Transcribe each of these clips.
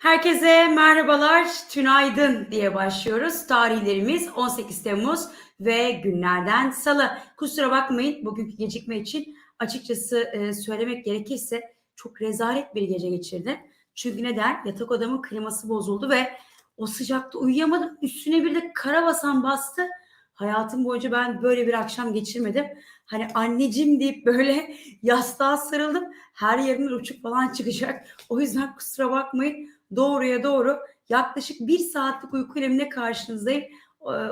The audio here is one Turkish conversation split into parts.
Herkese merhabalar, tünaydın diye başlıyoruz. Tarihlerimiz 18 Temmuz ve günlerden salı. Kusura bakmayın bugünkü gecikme için açıkçası e, söylemek gerekirse çok rezalet bir gece geçirdim. Çünkü neden? Yatak odamın kliması bozuldu ve o sıcakta uyuyamadım. Üstüne bir de karabasan bastı. Hayatım boyunca ben böyle bir akşam geçirmedim. Hani anneciğim deyip böyle yastığa sarıldım. Her yerinden uçuk falan çıkacak. O yüzden kusura bakmayın doğruya doğru yaklaşık bir saatlik uyku elemine karşınızdayım.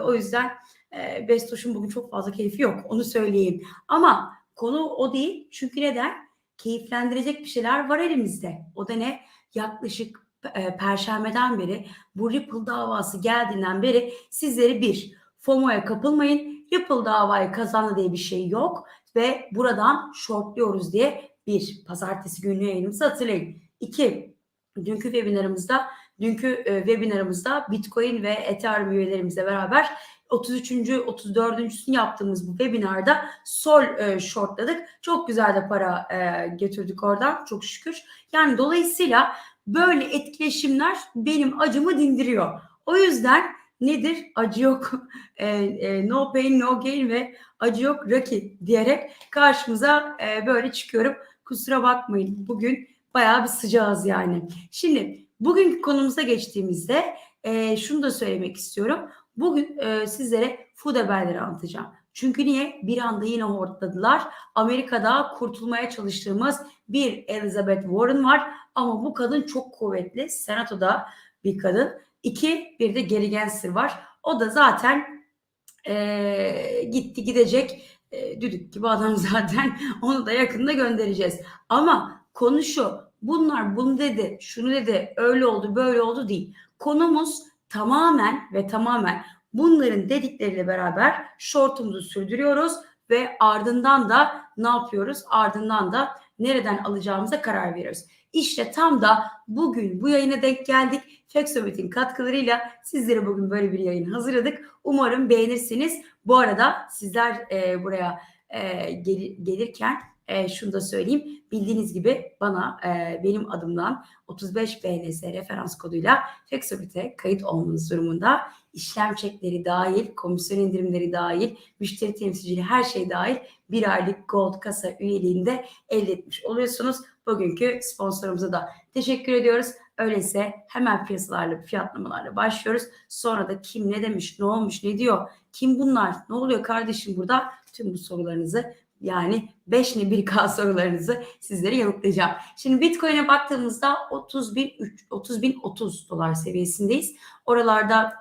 O, yüzden e, Bestoş'un bugün çok fazla keyfi yok onu söyleyeyim. Ama konu o değil. Çünkü neden? Keyiflendirecek bir şeyler var elimizde. O da ne? Yaklaşık e, perşembeden beri bu Ripple davası geldiğinden beri sizleri bir FOMO'ya kapılmayın. Ripple davayı kazandı diye bir şey yok ve buradan shortluyoruz diye bir pazartesi günü yayınımızı hatırlayın. İki, dünkü webinarımızda dünkü e, webinarımızda Bitcoin ve Ethereum üyelerimizle beraber 33. 34.sünü yaptığımız bu webinarda Sol e, shortladık. Çok güzel de para e, götürdük oradan çok şükür. Yani dolayısıyla böyle etkileşimler benim acımı dindiriyor. O yüzden nedir? Acı yok, e, e, no pain no gain ve acı yok Rocky diyerek karşımıza e, böyle çıkıyorum. Kusura bakmayın bugün bayağı bir sıcağız yani. Şimdi bugünkü konumuza geçtiğimizde e, şunu da söylemek istiyorum. Bugün e, sizlere food haberleri anlatacağım. Çünkü niye? Bir anda yine hortladılar. Amerika'da kurtulmaya çalıştığımız bir Elizabeth Warren var. Ama bu kadın çok kuvvetli. Senatoda bir kadın. İki, bir de Gary Gensler var. O da zaten e, gitti gidecek e, düdük gibi adam zaten. Onu da yakında göndereceğiz. Ama konu şu. Bunlar bunu dedi, şunu dedi, öyle oldu, böyle oldu değil. Konumuz tamamen ve tamamen bunların dedikleriyle beraber şortumuzu sürdürüyoruz ve ardından da ne yapıyoruz? Ardından da nereden alacağımıza karar veriyoruz. İşte tam da bugün bu yayına denk geldik. Fexomet'in katkılarıyla sizlere bugün böyle bir yayın hazırladık. Umarım beğenirsiniz. Bu arada sizler e, buraya e, gel, gelirken e, şunu da söyleyeyim. Bildiğiniz gibi bana e, benim adımdan 35 BNS referans koduyla Fexobit'e kayıt olmanız durumunda işlem çekleri dahil, komisyon indirimleri dahil, müşteri temsilciliği her şey dahil bir aylık Gold kasa üyeliğinde elde etmiş oluyorsunuz. Bugünkü sponsorumuza da teşekkür ediyoruz. Öyleyse hemen piyasalarla, fiyatlamalarla başlıyoruz. Sonra da kim ne demiş, ne olmuş, ne diyor, kim bunlar, ne oluyor kardeşim burada? Tüm bu sorularınızı yani 5 ne 1K sorularınızı sizlere yanıtlayacağım. Şimdi Bitcoin'e baktığımızda 30 bin, 30 bin 30 dolar seviyesindeyiz. Oralarda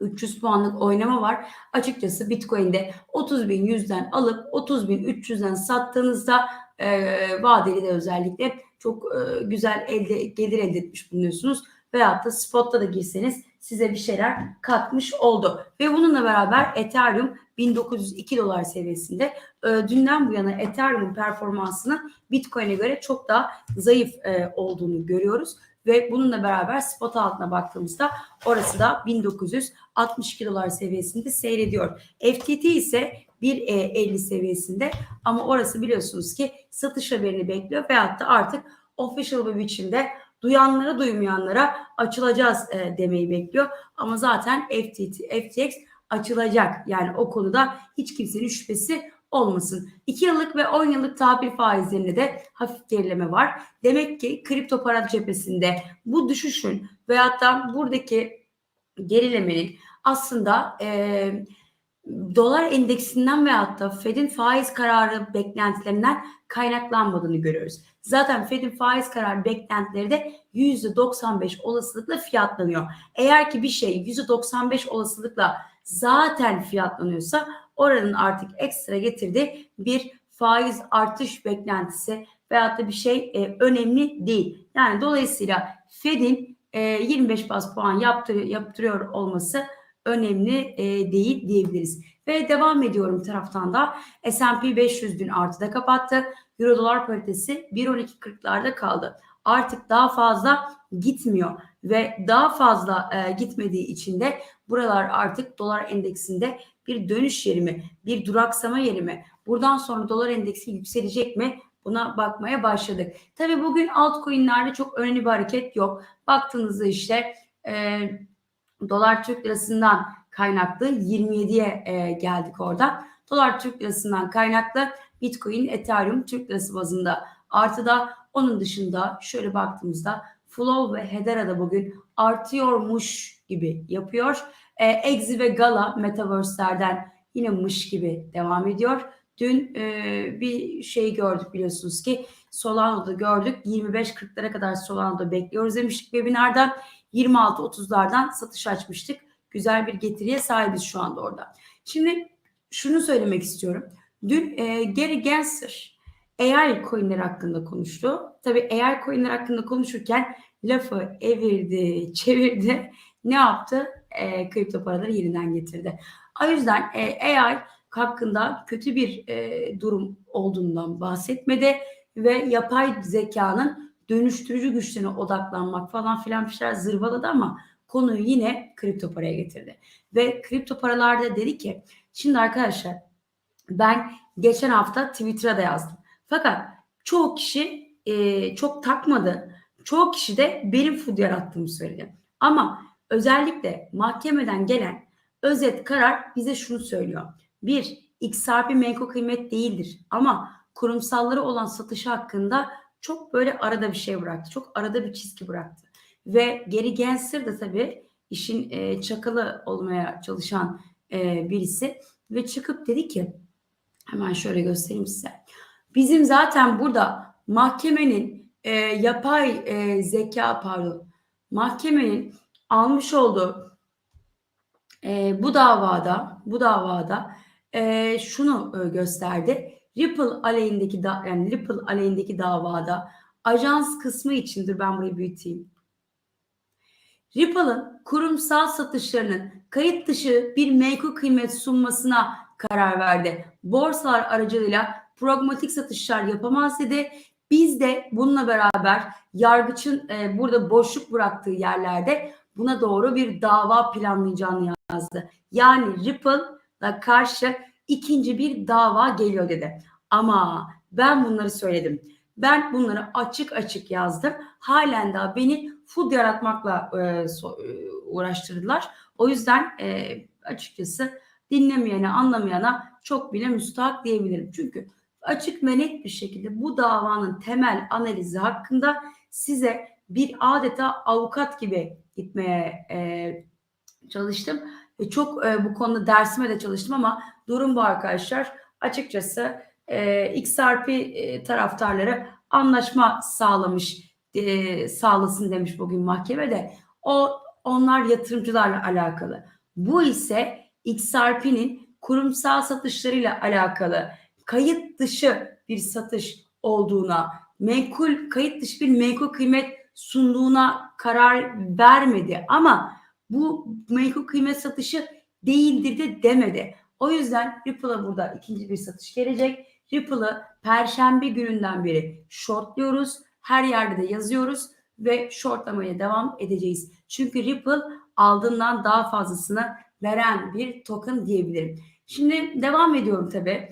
300 puanlık oynama var. Açıkçası Bitcoin'de 30 bin 100'den alıp 30 bin 300'den sattığınızda e, vadeli de özellikle çok e, güzel elde gelir elde etmiş bulunuyorsunuz. Veyahut da spotta da girseniz size bir şeyler katmış oldu. Ve bununla beraber Ethereum 1902 dolar seviyesinde. E, dünden bu yana Ethereum performansının Bitcoin'e göre çok daha zayıf e, olduğunu görüyoruz. Ve bununla beraber spot altına baktığımızda orası da 1962 dolar seviyesinde seyrediyor. FTT ise 1.50 seviyesinde ama orası biliyorsunuz ki satış haberini bekliyor veyahut da artık official bir biçimde duyanlara duymayanlara açılacağız e, demeyi bekliyor. Ama zaten FTT, FTX açılacak. Yani o konuda hiç kimsenin şüphesi olmasın. 2 yıllık ve 10 yıllık tahvil faizlerinde de hafif gerileme var. Demek ki kripto para cephesinde bu düşüşün veyahut da buradaki gerilemenin aslında e, dolar endeksinden veyahut da Fed'in faiz kararı beklentilerinden kaynaklanmadığını görüyoruz. Zaten Fed'in faiz kararı beklentileri de %95 olasılıkla fiyatlanıyor. Eğer ki bir şey %95 olasılıkla zaten fiyatlanıyorsa oranın artık ekstra getirdiği bir faiz artış beklentisi veyahut da bir şey e, önemli değil. Yani dolayısıyla Fed'in e, 25 bas puan yaptır, yaptırıyor olması önemli e, değil diyebiliriz. Ve devam ediyorum taraftan da S&P 500 dün artıda kapattı. Euro dolar paritesi 1.12.40'larda kaldı. Artık daha fazla gitmiyor ve daha fazla e, gitmediği için de buralar artık dolar endeksinde bir dönüş yeri mi, bir duraksama yeri mi? Buradan sonra dolar endeksi yükselecek mi? buna bakmaya başladık. Tabii bugün altcoin'lerde çok önemli bir hareket yok. Baktığınızda işte e, dolar Türk lirasından kaynaklı 27'ye e, geldik orada. Dolar Türk lirasından kaynaklı Bitcoin, Ethereum Türk lirası bazında artıda. Onun dışında şöyle baktığımızda Flow ve Hedera da bugün artıyormuş gibi yapıyor. E, Exi ve Gala Metaverse'lerden yine mış gibi devam ediyor. Dün e, bir şey gördük biliyorsunuz ki Solano'da gördük. 25-40'lara kadar Solano'da bekliyoruz demiştik webinarda. 26-30'lardan satış açmıştık. Güzel bir getiriye sahibiz şu anda orada. Şimdi şunu söylemek istiyorum. Dün e, Gary Gensler AI coinler hakkında konuştu. Tabii AI coinler hakkında konuşurken lafı evirdi, çevirdi. Ne yaptı? E, kripto paraları yeniden getirdi. O yüzden e, AI hakkında kötü bir e, durum olduğundan bahsetmedi ve yapay zekanın dönüştürücü güçlerine odaklanmak falan filan bir şeyler zırvaladı ama konuyu yine kripto paraya getirdi. Ve kripto paralarda dedi ki şimdi arkadaşlar ben geçen hafta Twitter'a da yazdım. Fakat çoğu kişi e, çok takmadı. Çoğu kişi de benim food yarattığımı söyledi. Ama özellikle mahkemeden gelen özet karar bize şunu söylüyor. Bir, XRP menkul kıymet değildir ama kurumsalları olan satışı hakkında çok böyle arada bir şey bıraktı. Çok arada bir çizgi bıraktı. Ve Gary Gensler de tabii işin e, çakalı olmaya çalışan e, birisi ve çıkıp dedi ki hemen şöyle göstereyim size. Bizim zaten burada mahkemenin e, yapay e, zeka pardon mahkemenin almış olduğu e, bu davada bu davada e, şunu e, gösterdi. Ripple aleyhindeki da, yani Ripple aleyhindeki davada ajans kısmı içindir ben burayı büyüteyim. Ripple'ın kurumsal satışlarının kayıt dışı bir menkul kıymet sunmasına karar verdi. Borsalar aracılığıyla pragmatik satışlar yapamaz dedi. Biz de bununla beraber yargıçın e, burada boşluk bıraktığı yerlerde buna doğru bir dava planlayacağını yazdı. Yani Ripple'la karşı ikinci bir dava geliyor dedi. Ama ben bunları söyledim. Ben bunları açık açık yazdım. Halen daha beni food yaratmakla e, so, e, uğraştırdılar. O yüzden e, açıkçası dinlemeyene, anlamayana çok bile müstahak diyebilirim. Çünkü açık ve net bir şekilde bu davanın temel analizi hakkında size bir adeta avukat gibi gitmeye e, çalıştım. Ve çok e, bu konuda dersime de çalıştım ama durum bu arkadaşlar. Açıkçası e, XRP e, taraftarları anlaşma sağlamış e, sağlasın demiş bugün mahkemede. O onlar yatırımcılarla alakalı. Bu ise XRP'nin kurumsal satışlarıyla alakalı kayıt dışı bir satış olduğuna, menkul kayıt dışı bir menkul kıymet sunduğuna karar vermedi ama bu menkul kıymet satışı değildir de demedi. O yüzden Ripple'a burada ikinci bir satış gelecek. Ripple'ı perşembe gününden beri shortluyoruz. Her yerde de yazıyoruz ve shortlamaya devam edeceğiz. Çünkü Ripple aldığından daha fazlasını veren bir token diyebilirim. Şimdi devam ediyorum tabii.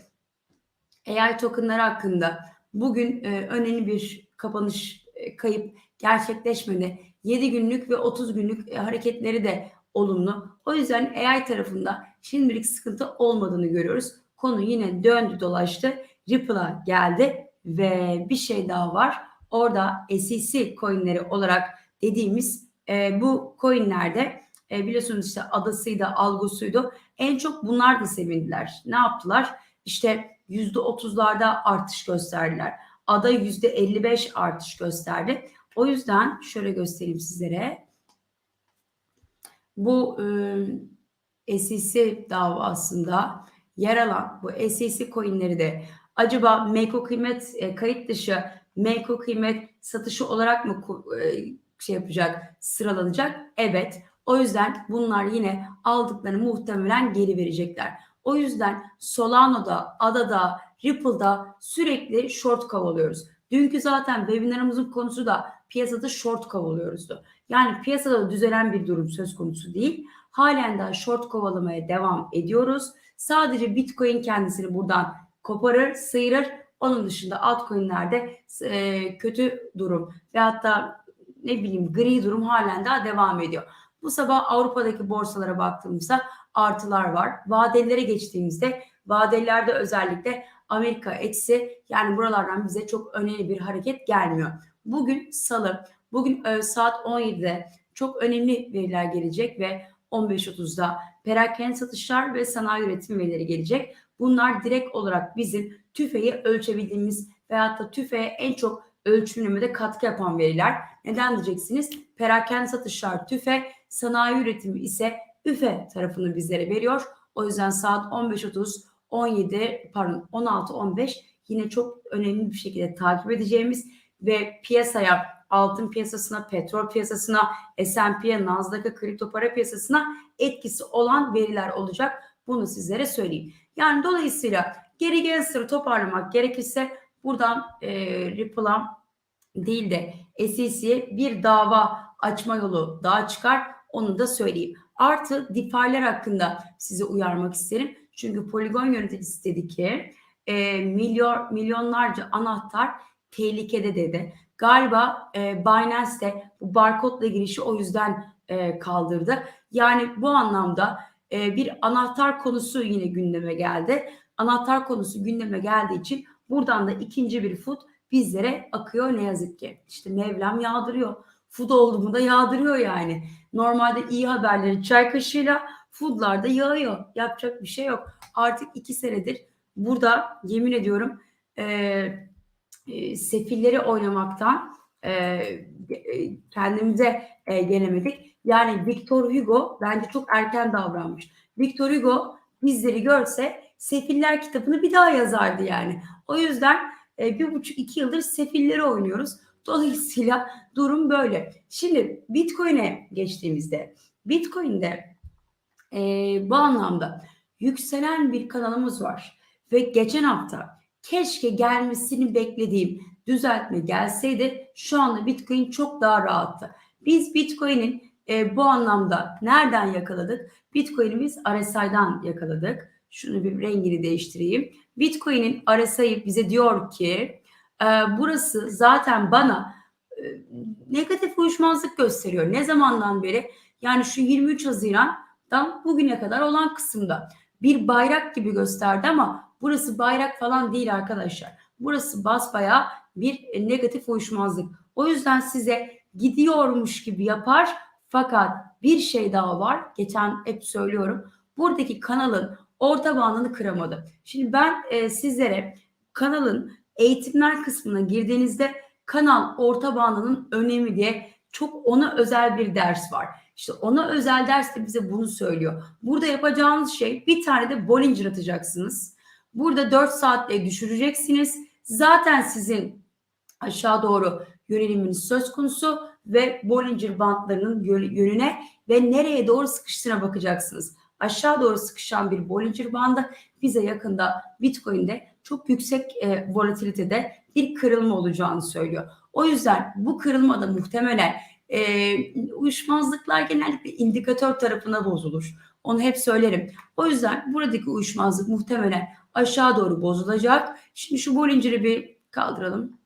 AI tokenları hakkında bugün e, önemli bir kapanış e, kayıp gerçekleşmedi. 7 günlük ve 30 günlük e, hareketleri de olumlu. O yüzden AI tarafında şimdilik sıkıntı olmadığını görüyoruz. Konu yine döndü dolaştı. Ripple'a geldi ve bir şey daha var. Orada SEC coinleri olarak dediğimiz e, bu coinlerde e, biliyorsunuz işte adasıydı, algosuydu. En çok bunlar da sevindiler. Ne yaptılar? İşte %30'larda artış gösterdiler. Ada %55 artış gösterdi. O yüzden şöyle göstereyim sizlere. Bu e, SEC davasında yer alan bu SEC coinleri de acaba meko kıymet e, kayıt dışı meko kıymet satışı olarak mı e, şey yapacak, sıralanacak? Evet. O yüzden bunlar yine aldıklarını muhtemelen geri verecekler. O yüzden Solano'da, Ada'da, Ripple'da sürekli short kovalıyoruz. Dünkü zaten webinarımızın konusu da piyasada short kovalıyoruzdu. Yani piyasada düzelen bir durum söz konusu değil. Halen daha short kovalamaya devam ediyoruz. Sadece Bitcoin kendisini buradan koparır, sıyırır. Onun dışında altcoin'lerde e, kötü durum ve hatta ne bileyim gri durum halen daha devam ediyor. Bu sabah Avrupa'daki borsalara baktığımızda artılar var. Vadelilere geçtiğimizde vadelilerde özellikle Amerika eksi yani buralardan bize çok önemli bir hareket gelmiyor. Bugün salı, bugün e, saat 17'de çok önemli veriler gelecek ve 15.30'da perakende satışlar ve sanayi üretim verileri gelecek. Bunlar direkt olarak bizim tüfeği ölçebildiğimiz veyahut da tüfeğe en çok ölçümlemede katkı yapan veriler. Neden diyeceksiniz? Perakende satışlar tüfe, sanayi üretimi ise üfe tarafını bizlere veriyor. O yüzden saat 15.30, 17 pardon 16-15 yine çok önemli bir şekilde takip edeceğimiz ve piyasaya altın piyasasına, petrol piyasasına, S&P'ye, Nasdaq'a, kripto para piyasasına etkisi olan veriler olacak. Bunu sizlere söyleyeyim. Yani dolayısıyla geri geri toparlamak gerekirse buradan e, Ripple'a değil de SEC'ye bir dava açma yolu daha çıkar. Onu da söyleyeyim. Artı DeFi'ler hakkında sizi uyarmak isterim. Çünkü Polygon yöneticisi dedi ki e, milyon milyonlarca anahtar tehlikede dedi. Galiba e, Binance de bu barkodla girişi o yüzden e, kaldırdı. Yani bu anlamda e, bir anahtar konusu yine gündeme geldi. Anahtar konusu gündeme geldiği için buradan da ikinci bir food bizlere akıyor ne yazık ki. İşte Mevlam yağdırıyor. Food oldu mu da yağdırıyor yani. Normalde iyi haberleri çay kaşığıyla foodlarda yağıyor. Yapacak bir şey yok. Artık iki senedir burada yemin ediyorum e, e, sefilleri oynamaktan e, kendimize e, gelemedik. Yani Victor Hugo bence çok erken davranmış. Victor Hugo bizleri görse Sefiller kitabını bir daha yazardı yani. O yüzden e, bir buçuk iki yıldır sefilleri oynuyoruz. Dolayısıyla durum böyle. Şimdi Bitcoin'e geçtiğimizde Bitcoin'de e, bu anlamda yükselen bir kanalımız var. Ve geçen hafta keşke gelmesini beklediğim düzeltme gelseydi şu anda Bitcoin çok daha rahattı. Biz Bitcoin'in e, bu anlamda nereden yakaladık? Bitcoin'imiz RSI'dan yakaladık. Şunu bir rengini değiştireyim. Bitcoin'in RSI'yi bize diyor ki e, burası zaten bana e, negatif uyuşmazlık gösteriyor. Ne zamandan beri? Yani şu 23 Haziran'dan bugüne kadar olan kısımda bir bayrak gibi gösterdi ama burası bayrak falan değil arkadaşlar. Burası basbaya bir negatif uyuşmazlık. O yüzden size gidiyormuş gibi yapar fakat bir şey daha var. Geçen hep söylüyorum. Buradaki kanalın orta bandını kıramadı. Şimdi ben e, sizlere kanalın eğitimler kısmına girdiğinizde kanal orta bandının önemi diye çok ona özel bir ders var. İşte ona özel ders de bize bunu söylüyor. Burada yapacağınız şey bir tane de Bollinger atacaksınız. Burada 4 saatte düşüreceksiniz. Zaten sizin aşağı doğru yöneliminiz söz konusu ve Bollinger bantlarının yönüne ve nereye doğru sıkıştığına bakacaksınız aşağı doğru sıkışan bir Bollinger bandı bize yakında Bitcoin'de çok yüksek e, volatilitede bir kırılma olacağını söylüyor. O yüzden bu kırılma da muhtemelen e, uyuşmazlıklar genellikle indikatör tarafına bozulur. Onu hep söylerim. O yüzden buradaki uyuşmazlık muhtemelen aşağı doğru bozulacak. Şimdi şu Bollinger'i bir kaldıralım.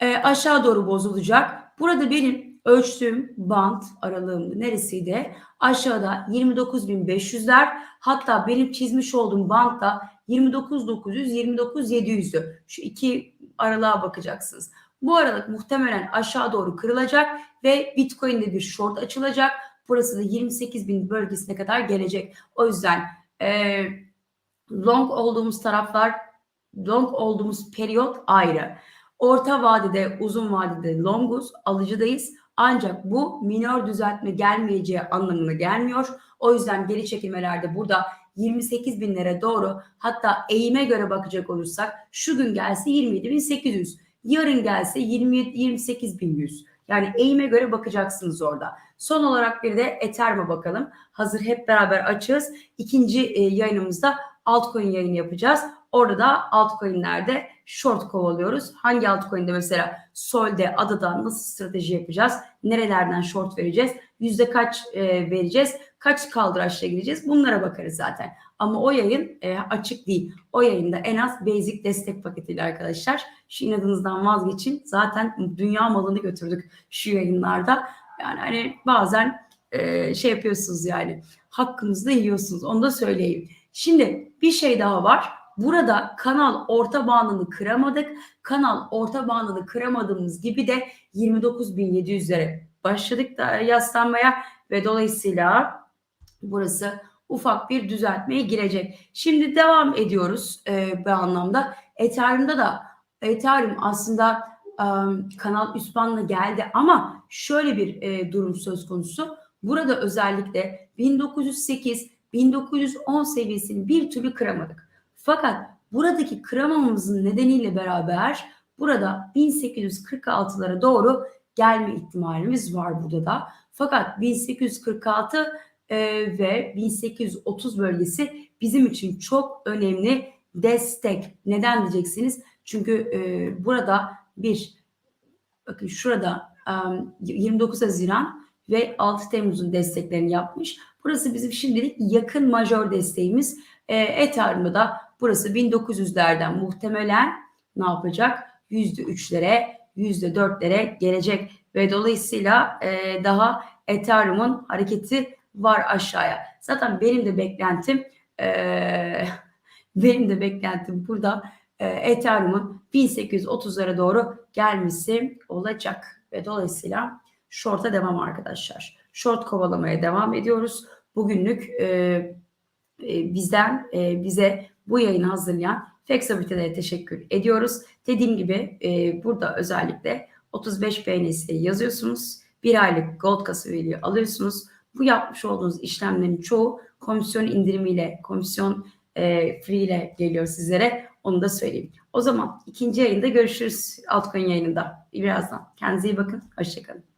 E, aşağı doğru bozulacak. Burada benim ölçtüğüm band aralığım neresiydi? Aşağıda 29.500'ler hatta benim çizmiş olduğum band da 29.900 29.700'dü. Şu iki aralığa bakacaksınız. Bu aralık muhtemelen aşağı doğru kırılacak ve Bitcoin'de bir short açılacak. Burası da 28.000 bölgesine kadar gelecek. O yüzden e, long olduğumuz taraflar long olduğumuz periyot ayrı. Orta vadede, uzun vadede longuz, alıcıdayız. Ancak bu minor düzeltme gelmeyeceği anlamına gelmiyor. O yüzden geri çekilmelerde burada 28 binlere doğru hatta eğime göre bakacak olursak şu gün gelse 27.800 yarın gelse 27, 28.100 yani eğime göre bakacaksınız orada. Son olarak bir de Ethereum'a bakalım. Hazır hep beraber açığız. İkinci e, yayınımızda altcoin yayını yapacağız. Orada da altcoin'lerde short kovalıyoruz. Hangi altcoin'de mesela Sol'de, Ada'da nasıl strateji yapacağız? Nerelerden short vereceğiz? Yüzde kaç e, vereceğiz? kaç kaldıraçla gideceğiz bunlara bakarız zaten. Ama o yayın e, açık değil. O yayında en az basic destek paketiyle arkadaşlar. Şu inadınızdan vazgeçin. Zaten dünya malını götürdük şu yayınlarda. Yani hani bazen e, şey yapıyorsunuz yani hakkınızda yiyorsunuz onu da söyleyeyim. Şimdi bir şey daha var. Burada kanal orta bandını kıramadık. Kanal orta bandını kıramadığımız gibi de 29.700'lere başladık da yaslanmaya ve dolayısıyla burası ufak bir düzeltmeye girecek. Şimdi devam ediyoruz e, bu anlamda. Ethereum'da da Ethereum aslında e, kanal üst bandına geldi ama şöyle bir e, durum söz konusu. Burada özellikle 1908 1910 seviyesini bir türlü kıramadık. Fakat buradaki kıramamamızın nedeniyle beraber burada 1846'lara doğru gelme ihtimalimiz var burada da. Fakat 1846 e, ve 1830 bölgesi bizim için çok önemli destek. Neden diyeceksiniz? Çünkü e, burada bir bakın şurada e, 29 Haziran ve 6 Temmuz'un desteklerini yapmış. Burası bizim şimdilik yakın majör desteğimiz. E, Ethereum'da da burası 1900'lerden muhtemelen ne yapacak? %3'lere, %4'lere gelecek ve dolayısıyla e, daha Ethereum'un hareketi var aşağıya. Zaten benim de beklentim e, benim de beklentim burada e, Ethereum'un 1830'lara doğru gelmesi olacak ve dolayısıyla short'a devam arkadaşlar. Short kovalamaya devam ediyoruz. Bugünlük e, e, bizden e, bize bu yayını hazırlayan Flexibility'de teşekkür ediyoruz. Dediğim gibi e, burada özellikle 35 beğenisi yazıyorsunuz. Bir aylık Gold kasa üyeliği alıyorsunuz. Bu yapmış olduğunuz işlemlerin çoğu komisyon indirimiyle, komisyon free ile geliyor sizlere. Onu da söyleyeyim. O zaman ikinci yayında görüşürüz altcoin yayınında birazdan. Kendinize iyi bakın. Hoşçakalın.